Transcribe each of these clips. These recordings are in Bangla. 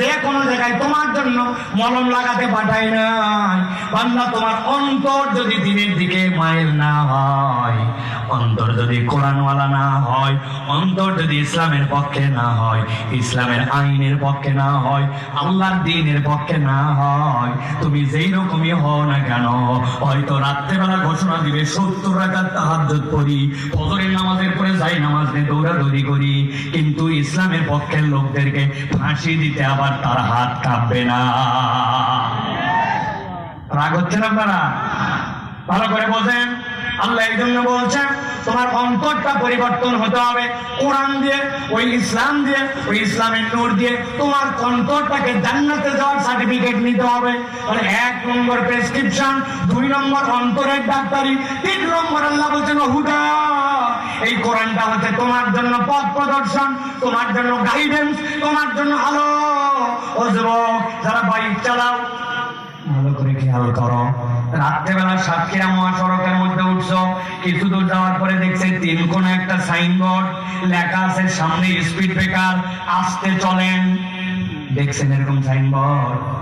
যে কোনো জায়গায় তোমার জন্য মলম লাগাতে পাঠাই নাই। বান্দা, তোমার অন্তর যদি দিনের দিকে মাইল না হয়, অন্তর যদি কোরআনওয়ালা না হয়, অন্তর যদি ইসলামের পক্ষে না হয়, ইসলামের আইনের পক্ষে না হয়, আল্লাহর দিনের পক্ষে না হয়, তুমি যেই রকমই হও না কেন, হয়তো রাত্রেবেলা ঘোষণা দিবে, সত্তর রাখার তাহাজ্জুদ করি ফজরের নামাজের পরে যাই নামাজ নিয়ে দৌড়াদৌড়ি করি, কিন্তু ইসলামের পক্ষের লোকদেরকে ফাঁসি দিতে আবার তার হাত কাঁপবে না। রাগ হচ্ছে না আপনারা? ভালো করে বোঝেন আল্লাহ এই জন্য বলছেন তোমার অন্তরটা পরিবর্তন হতে হবে। কোরআন দিয়ে, ওই ইসলাম দিয়ে, ওই ইসলামের নূর দিয়ে তোমার অন্তরটাকে জান্নাতে যাওয়ার সার্টিফিকেট নিতে হবে। তাহলে এক নম্বর প্রেসক্রিপশন দুই নম্বর অন্তরের ডাক্তারি, তিন নম্বর আল্লাহ বলছেন, হুদা, এই কোরআনটা হচ্ছে তোমার জন্য পথ প্রদর্শন, তোমার জন্য গাইডেন্স তোমার জন্য আলো। ও যুবক, যারা বাইক চালাও, ভালো করে খেয়াল করো। রাত্রেবেলা সাতক্ষীরা মহাসড়কের মধ্যে উঠছ কিছু দূর যাওয়ার পরে দেখছে তিন কোন একটা সাইনবোর্ড লেখা আছে, সামনে স্পিড ব্রেকার আসতে চলেন। দেখছেন এরকম সাইনবোর্ড?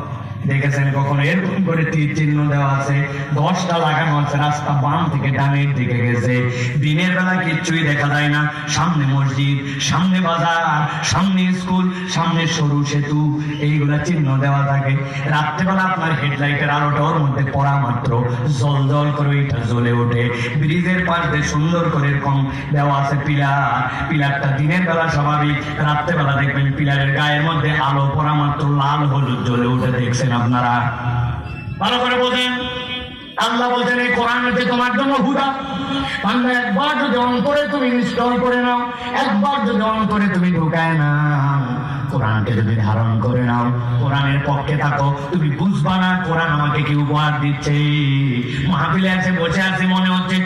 দেখেছেন কখনো? এরকম করে তীর চিহ্ন দেওয়া আছে। দশটা লাগানো আছে, রাস্তা বাম থেকে ডানের দিকে গেছে। দিনের বেলা কিচ্ছুই দেখা যায় না। সামনে মসজিদ, সামনে বাজার, সামনে স্কুল, সামনে সরু সেতু, এইগুলা চিহ্ন দেওয়া থাকে। রাত্রেবেলা আপনার হেডলাইটের আলোটা ওর মধ্যে পড়া মাত্র জল জল করে ওইটা জ্বলে ওঠে। ব্রিজের পাশ সুন্দর করে এরকম দেওয়া আছে পিলার। পিলারটা দিনের বেলা স্বাভাবিক, রাত্রেবেলা দেখবেন পিলারের গায়ের মধ্যে আলো পড়া মাত্র লাল হলুদ জ্বলে উঠে, দেখছেন আপনারা? ভালো করে বোঝেন আল্লাহ বলছেন, এই কোরআন হচ্ছে তোমার জন্য হুদা। বান্দা একবার যদি অন্তরে তুমি ইনস্টল করে নাও, একবার যদি অন্তরে তুমি ঢুকায় নাও। কোরআনকে যদি ধারণ করে নাও, কোরআনের পক্ষে থাকো, তুমি বুঝবা না, কোরআন আমাকে কি উপহার দিচ্ছে? মাহফিলে আছে বসে আছে মনে হচ্ছে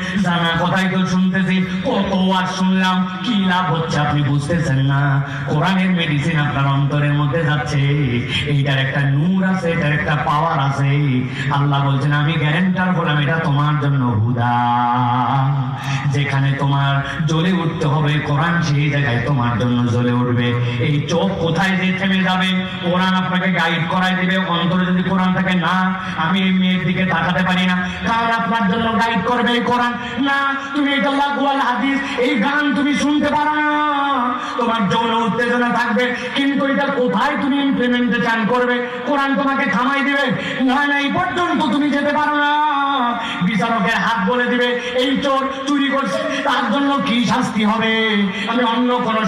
কথাই শুনতেছি, কত আর শুনলাম, কি লাভ হচ্ছে আপনি বুঝতেছেন না? কোরআনের মেডিসিন আপনার অন্তরের মধ্যে যাচ্ছে, এইটার একটা নূর আছে, এটার একটা পাওয়ার আছে। আল্লাহ বলছেন, আমি গ্যারেন্টার বললাম এটা তোমার জন্য হুদা। যেখানে তোমার জ্বলে উঠতে হবে, কোরআন সেই জায়গায় তোমার জন্য জ্বলে উঠবে। এই চোখ কোথায় যে থেমে যাবে, কোরআন আপনাকে গাইড করাই দিবে, অন্তরে যদি কোরআন থাকে, না, আমি এই মেয়ের দিকে তাকাতে পারি না। কার আপনার জন্য গাইড করবে কোরআন? না তুমি এটা লাগুয়াল হাদিস, এই গান তুমি শুনতে পারো না। তোমার যৌন উত্তেজনা থাকবে, কিন্তু এটা কোথায় তুমি ইমপ্লিমেন্টেশন করবে? কোরআন তোমাকে থামাই দিবে। না না এই পর্যন্ত তুমি যেতে পারো না। বিচারকের হাত বলে দিবে, এই চোর চুরি করছে, তার জন্য কি শাস্তি হবে? আমি অন্য কোনো